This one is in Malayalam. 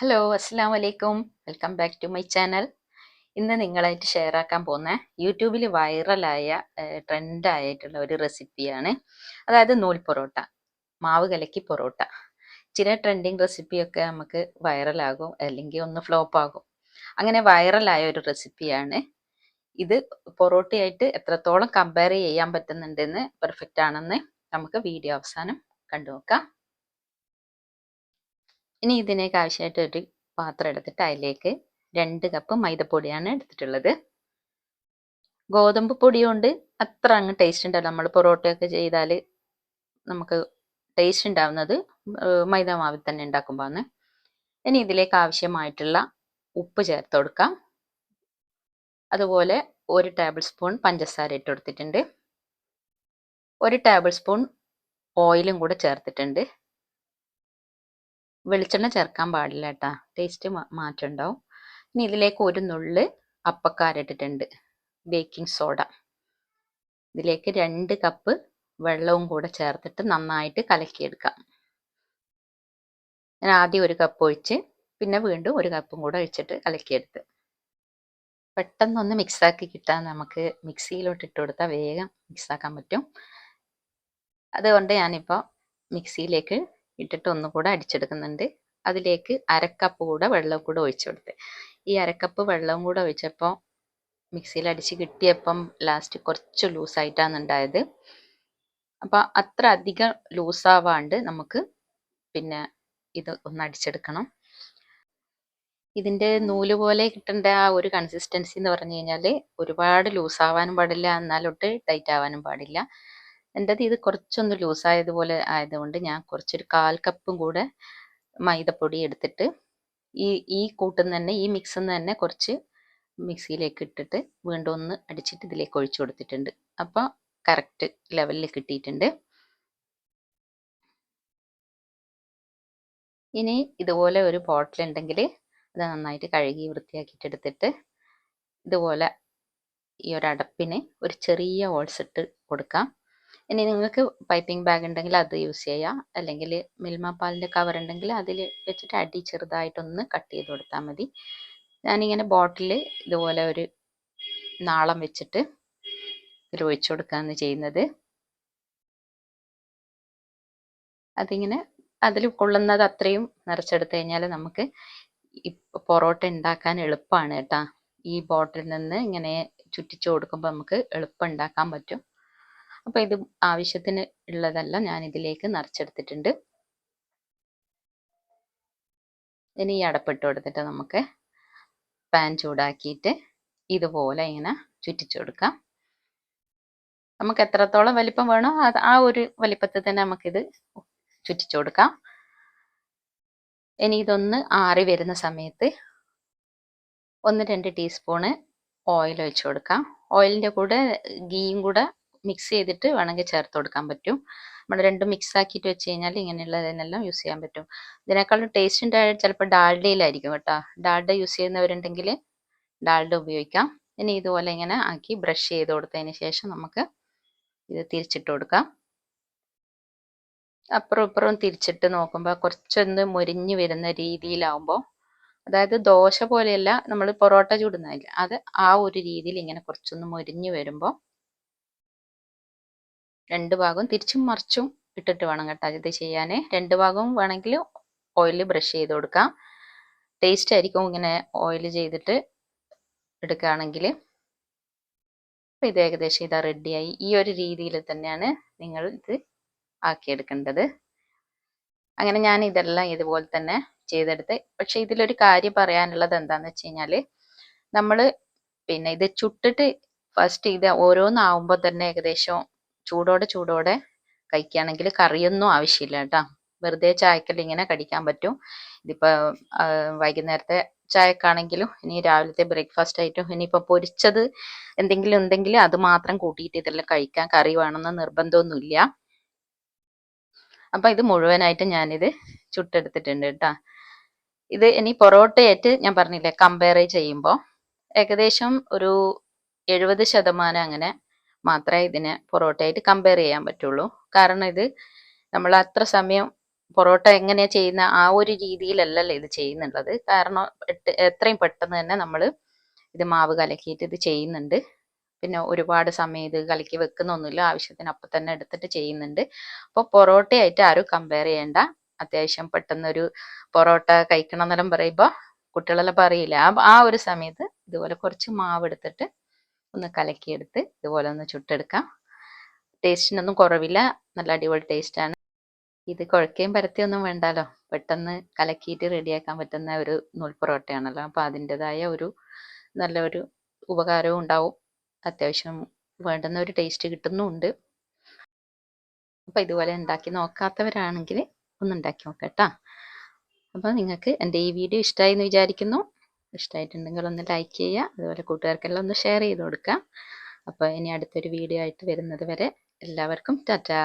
ഹലോ അസ്സാം വലൈക്കും welcome back to my channel ഇന്ന് നിങ്ങളായിട്ട് ഷെയർ ആക്കാൻ പോകുന്ന യൂട്യൂബിൽ വൈറലായ ട്രെൻഡായിട്ടുള്ള ഒരു റെസിപ്പിയാണ് അതായത് നൂൽ പൊറോട്ട മാവ് കലക്കി പൊറോട്ട. ചില ട്രെൻഡിങ് റെസിപ്പിയൊക്കെ നമുക്ക് വൈറലാകും അല്ലെങ്കിൽ ഒന്ന് ഫ്ലോപ്പ് ആകും. അങ്ങനെ വൈറലായ ഒരു റെസിപ്പിയാണ് ഇത് പൊറോട്ടയായിട്ട് എത്രത്തോളം കമ്പയർ ചെയ്യാൻ പറ്റുന്നുണ്ടെന്ന് പെർഫെക്റ്റ് ആണെന്ന് നമുക്ക് വീഡിയോ അവസാനം കണ്ടു നോക്കാം ഇനി ഇതിനേക്ക് ആവശ്യമായിട്ട് ഒരു പാത്രം എടുത്തിട്ട് അതിലേക്ക് രണ്ട് കപ്പ് മൈദപ്പൊടിയാണ് എടുത്തിട്ടുള്ളത്. ഗോതമ്പ് പൊടി കൊണ്ട് അത്ര അങ്ങ് ടേസ്റ്റ് ഉണ്ടാവില്ല നമ്മൾ പൊറോട്ടയൊക്കെ ചെയ്താൽ നമുക്ക് ടേസ്റ്റ് ഉണ്ടാവുന്നത് മൈദ മാവിൽ തന്നെ ഉണ്ടാക്കുമ്പോഴാണ്. ഇനി ഇതിലേക്ക് ആവശ്യമായിട്ടുള്ള ഉപ്പ് ചേർത്ത് കൊടുക്കാം. അതുപോലെ ഒരു ടേബിൾ സ്പൂൺ പഞ്ചസാര ഇട്ട് കൊടുത്തിട്ടുണ്ട്. ഒരു ടേബിൾ സ്പൂൺ ഓയിലും കൂടെ ചേർത്തിട്ടുണ്ട്. വെളിച്ചെണ്ണ ചേർക്കാൻ പാടില്ല കേട്ടോ ടേസ്റ്റ് മാറ്റം ഉണ്ടാവും ഇനി ഇതിലേക്ക് ഒരു നുള്ള് അപ്പക്കാരിട്ടിട്ടുണ്ട് ബേക്കിംഗ് സോഡ ഇതിലേക്ക് രണ്ട് കപ്പ് വെള്ളവും കൂടെ ചേർത്തിട്ട് നന്നായിട്ട് കലക്കിയെടുക്കാം. ഞാൻ ആദ്യം ഒരു കപ്പ് ഒഴിച്ച് പിന്നെ വീണ്ടും ഒരു കപ്പും കൂടെ ഒഴിച്ചിട്ട് കലക്കിയെടുത്ത്. പെട്ടെന്നൊന്ന് മിക്സാക്കി കിട്ടാൻ നമുക്ക് മിക്സിയിലോട്ട് ഇട്ട് കൊടുത്താൽ വേഗം മിക്സാക്കാൻ പറ്റും. അതുകൊണ്ട് ഞാനിപ്പോൾ മിക്സിയിലേക്ക് ഇട്ടിട്ട് ഒന്നുകൂടെ അടിച്ചെടുക്കുന്നുണ്ട്. അതിലേക്ക് അരക്കപ്പ് കൂടെ വെള്ളം കൂടെ ഒഴിച്ചു കൊടുത്ത്. ഈ അരക്കപ്പ് വെള്ളവും കൂടെ ഒഴിച്ചപ്പോൾ മിക്സിയിൽ അടിച്ച് കിട്ടിയപ്പം ലാസ്റ്റ് കുറച്ച് ലൂസായിട്ടാണ് ഉണ്ടായത്. അപ്പോൾ അത്ര അധികം ലൂസാവാണ്ട് നമുക്ക് പിന്നെ ഇത് ഒന്ന് അടിച്ചെടുക്കണം. ഇതിന്റെ നൂൽ പോലെ കിട്ടേണ്ട ആ ഒരു കൺസിസ്റ്റൻസി എന്ന് പറഞ്ഞു കഴിഞ്ഞാൽ ഒരുപാട് ലൂസാവാനും പാടില്ല എന്നാലൊട്ട് ടൈറ്റ് ആവാനും പാടില്ല. എന്റെത് ഇത് കുറച്ചൊന്ന് ലൂസായതുപോലെ ആയതുകൊണ്ട് ഞാൻ കുറച്ചൊരു കാൽ കപ്പും കൂടെ മൈദപ്പൊടി എടുത്തിട്ട് ഈ ഈ കൂട്ടുന്ന തന്നെ ഈ മിക്സിൽ നിന്ന് തന്നെ കുറച്ച് മിക്സിയിലേക്ക് ഇട്ടിട്ട് വീണ്ടും ഒന്ന് അടിച്ചിട്ട് ഇതിലേക്ക് ഒഴിച്ചു കൊടുത്തിട്ടുണ്ട്. അപ്പോൾ കറക്റ്റ് ലെവലിൽ കിട്ടിയിട്ടുണ്ട്. ഇനി ഇതുപോലെ ഒരു ബോട്ടിലുണ്ടെങ്കിൽ അത് നന്നായിട്ട് കഴുകി വൃത്തിയാക്കിയിട്ട് എടുത്തിട്ട് ഇതുപോലെ ഈ ഒരു അടപ്പിന് ഒരു ചെറിയ ഹോൾസ് ഇട്ട് കൊടുക്കാം. ഇനി നിങ്ങൾക്ക് പൈപ്പിംഗ് ബാഗ് ഉണ്ടെങ്കിൽ അത് യൂസ് ചെയ്യാം. അല്ലെങ്കിൽ മിൽമ പാലിന്റെ കവർ ഉണ്ടെങ്കിൽ അതിൽ വെച്ചിട്ട് അടി ചെറുതായിട്ടൊന്ന് കട്ട് ചെയ്ത് കൊടുത്താൽ മതി. ഞാനിങ്ങനെ ബോട്ടിൽ ഇതുപോലെ ഒരു നാളം വെച്ചിട്ട് ഇതിൽ ഒഴിച്ചു കൊടുക്കുകയാണ് ചെയ്യുന്നത്. അതിങ്ങനെ അതിൽ കൊള്ളുന്നത് അത്രയും നിറച്ചെടുത്തു കഴിഞ്ഞാൽ നമുക്ക് പൊറോട്ട ഉണ്ടാക്കാൻ എളുപ്പമാണ് കേട്ടോ. ഈ ബോട്ടിൽ നിന്ന് ഇങ്ങനെ ചുറ്റിച്ചു കൊടുക്കുമ്പോൾ നമുക്ക് എളുപ്പം ഉണ്ടാക്കാൻ പറ്റും. അപ്പോൾ ഇത് ആവശ്യത്തിന് ഉള്ളതെല്ലാം. ഞാൻ ഇതിലേക്ക് നിറച്ചെടുത്തിട്ടുണ്ട്. ഇനി ഈ അടപ്പിട്ട് കൊടുത്തിട്ട് നമുക്ക് പാൻ ചൂടാക്കിയിട്ട് ഇതുപോലെ ഇങ്ങനെ ചുറ്റിച്ചു കൊടുക്കാം. നമുക്ക് എത്രത്തോളം വലിപ്പം വേണോ അത് ആ ഒരു വലിപ്പത്തിൽ തന്നെ നമുക്കിത് ചുറ്റിച്ചു കൊടുക്കാം. ഇനി ഇതൊന്ന് ആറി വരുന്ന സമയത്ത് ഒന്ന് രണ്ട് ടീസ്പൂണ് ഓയിൽ ഒഴിച്ചു കൊടുക്കാം. ഓയിലിന്റെ കൂടെ ഗീയും കൂടെ മിക്സ് ചെയ്തിട്ട് വേണമെങ്കിൽ ചേർത്ത് കൊടുക്കാൻ പറ്റും. നമ്മൾ രണ്ടും മിക്സ് ആക്കിയിട്ട് വെച്ച് കഴിഞ്ഞാൽ ഇങ്ങനെയുള്ളതിനെല്ലാം യൂസ് ചെയ്യാൻ പറ്റും. ഇതിനേക്കാളും ടേസ്റ്റ് ഉണ്ടായ ചിലപ്പോൾ ഡാൽഡയിലായിരിക്കും കേട്ടോ. ഡാൽഡ യൂസ് ചെയ്യുന്നവരുണ്ടെങ്കിൽ ഡാൽഡ ഉപയോഗിക്കാം. ഇനി ഇതുപോലെ ഇങ്ങനെ ആക്കി ബ്രഷ് ചെയ്ത് കൊടുത്തതിന് ശേഷം നമുക്ക് ഇത് തിരിച്ചിട്ട് കൊടുക്കാം. അപ്പുറം ഇപ്പുറം തിരിച്ചിട്ട് നോക്കുമ്പോൾ കുറച്ചൊന്ന് മുരിഞ്ഞു വരുന്ന രീതിയിലാവുമ്പോൾ അതായത് ദോശ പോലെയല്ല നമ്മൾ പൊറോട്ട ചുടുന്നതില്ല അത് ആ ഒരു രീതിയിൽ ഇങ്ങനെ കുറച്ചൊന്ന് മുരിഞ്ഞു വരുമ്പോൾ രണ്ട് ഭാഗവും തിരിച്ചും മറിച്ചും ഇട്ടിട്ട് വേണം കേട്ടോ ഇത് ചെയ്യാൻ രണ്ട് ഭാഗവും വേണമെങ്കിൽ ഓയിൽ ബ്രഷ് ചെയ്ത് കൊടുക്കാം. ടേസ്റ്റ് ആയിരിക്കും ഇങ്ങനെ ഓയിൽ ചെയ്തിട്ട് എടുക്കുകയാണെങ്കിൽ ഇത് ഏകദേശം ഇതാ റെഡിയായി ഈ ഒരു രീതിയിൽ തന്നെയാണ് നിങ്ങൾ ഇത് ആക്കിയെടുക്കേണ്ടത്. അങ്ങനെ ഞാൻ ഇതെല്ലാം ഇതുപോലെ തന്നെ ചെയ്തെടുത്ത്. പക്ഷെ ഇതിലൊരു കാര്യം പറയാനുള്ളത് എന്താണെന്ന് വെച്ച് കഴിഞ്ഞാൽ നമ്മൾ പിന്നെ ഇത് ചുട്ടിട്ട് ഫസ്റ്റ് ഇത് ഓരോന്നാവുമ്പോൾ തന്നെ ഏകദേശം ചൂടോടെ ചൂടോടെ കഴിക്കുകയാണെങ്കിൽ കറിയൊന്നും ആവശ്യമില്ല കേട്ടോ. വെറുതെ ചായക്കല്ല ഇങ്ങനെ കടിക്കാൻ പറ്റും. ഇതിപ്പോൾ വൈകുന്നേരത്തെ ചായക്കാണെങ്കിലും ഇനി രാവിലത്തെ ബ്രേക്ക്ഫാസ്റ്റ് ആയിട്ടും ഇനിയിപ്പോൾ പൊരിച്ചത് എന്തെങ്കിലും ഉണ്ടെങ്കിൽ അത് മാത്രം കൂട്ടിയിട്ട് ഇതെല്ലാം കഴിക്കാൻ കറി വേണമെന്ന് നിർബന്ധമൊന്നുമില്ല. അപ്പം ഇത് മുഴുവനായിട്ട് ഞാനിത് ചുട്ടെടുത്തിട്ടുണ്ട് കേട്ടോ. ഇത് ഇനി പൊറോട്ടയായിട്ട് ഞാൻ പറഞ്ഞില്ലേ കമ്പയർ ചെയ്യുമ്പോൾ ഏകദേശം ഒരു എഴുപത് ശതമാനം അങ്ങനെ മാത്രമേ ഇതിനെ പൊറോട്ടയായിട്ട് കമ്പയർ ചെയ്യാൻ പറ്റുള്ളൂ. കാരണം ഇത് നമ്മൾ അത്ര സമയം പൊറോട്ട എങ്ങനെയാ ചെയ്യുന്ന ആ ഒരു രീതിയിലല്ലല്ലോ ഇത് ചെയ്യുന്നുള്ളത്. കാരണം എത്രയും പെട്ടെന്ന് തന്നെ നമ്മൾ ഇത് മാവ് കലക്കിയിട്ട് ഇത് ചെയ്യുന്നുണ്ട്. പിന്നെ ഒരുപാട് സമയം ഇത് കലക്കി വെക്കുന്നൊന്നുമില്ല. ആവശ്യത്തിന് അപ്പം തന്നെ എടുത്തിട്ട് ചെയ്യുന്നുണ്ട്. അപ്പോൾ പൊറോട്ടയായിട്ട് ആരും കമ്പയർ ചെയ്യേണ്ട. അത്യാവശ്യം പെട്ടെന്നൊരു പൊറോട്ട കഴിക്കണം എന്നെല്ലാം പറയുമ്പോൾ കുട്ടികളെല്ലാം പറയില്ല ആ ആ ഒരു സമയത്ത് ഇതുപോലെ കുറച്ച് മാവ് എടുത്തിട്ട് ഒന്ന് കലക്കിയെടുത്ത് ഇതുപോലെ ഒന്ന് ചുട്ടെടുക്കാം. ടേസ്റ്റിനൊന്നും കുറവില്ല. നല്ല അടിപൊളി ടേസ്റ്റാണ് ഇത് കുഴക്കുകയും പരത്തിയൊന്നും വേണ്ടല്ലോ പെട്ടെന്ന് കലക്കിയിട്ട് റെഡിയാക്കാൻ പറ്റുന്ന ഒരു നൂൽപൊറോട്ടയാണല്ലോ അപ്പോൾ അതിന്റെതായ ഒരു നല്ലൊരു ഉപകാരവും ഉണ്ടാവും. അത്യാവശ്യം വേണ്ടുന്ന ഒരു ടേസ്റ്റ് കിട്ടുന്നുമുണ്ട് അപ്പോൾ ഇതുപോലെ ഉണ്ടാക്കി നോക്കാത്തവരാണെങ്കിൽ ഒന്ന് ഉണ്ടാക്കി നോക്കാം കേട്ടോ. അപ്പോൾ നിങ്ങൾക്ക് എന്റെ ഈ വീഡിയോ ഇഷ്ടമായി എന്ന് വിചാരിക്കുന്നു. ഇഷ്ടമായിട്ടുണ്ടെങ്കിൽ ഒന്ന് ലൈക്ക് ചെയ്യുക. അതുപോലെ കൂട്ടുകാർക്കെല്ലാം ഒന്ന് ഷെയർ ചെയ്ത് കൊടുക്കുക അപ്പോൾ ഇനി അടുത്തൊരു വീഡിയോ ആയിട്ട് വരുന്നത് വരെ എല്ലാവർക്കും ടാറ്റാ